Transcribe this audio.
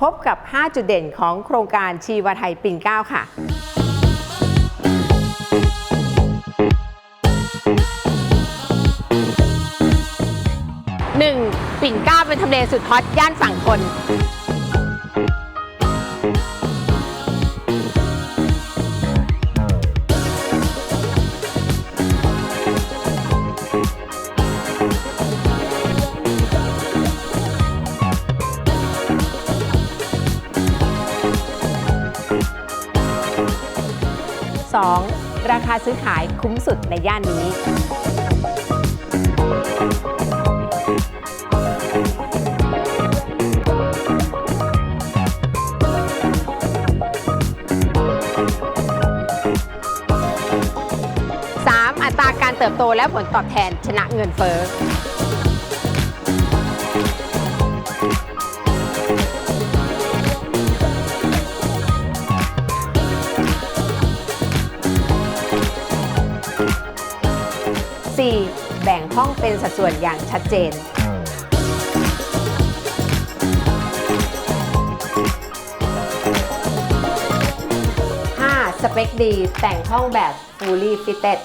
พบกับ 5 จุดเด่นของโครงการชีวไทยปิ่นเกล้าค่ะ 1. ปิ่นเกล้าเป็นทำเลสุดฮอตย่านฝั่งทน 2. ราคาซื้อขายคุ้มสุดในย่านนี้ 3. อัตราการเติบโตและผลตอบแทนชนะเงินเฟ้อ 4. แบ่งห้องเป็นสัดส่วนอย่างชัดเจน 5. สเปคดีแต่งห้องแบบ fully fitted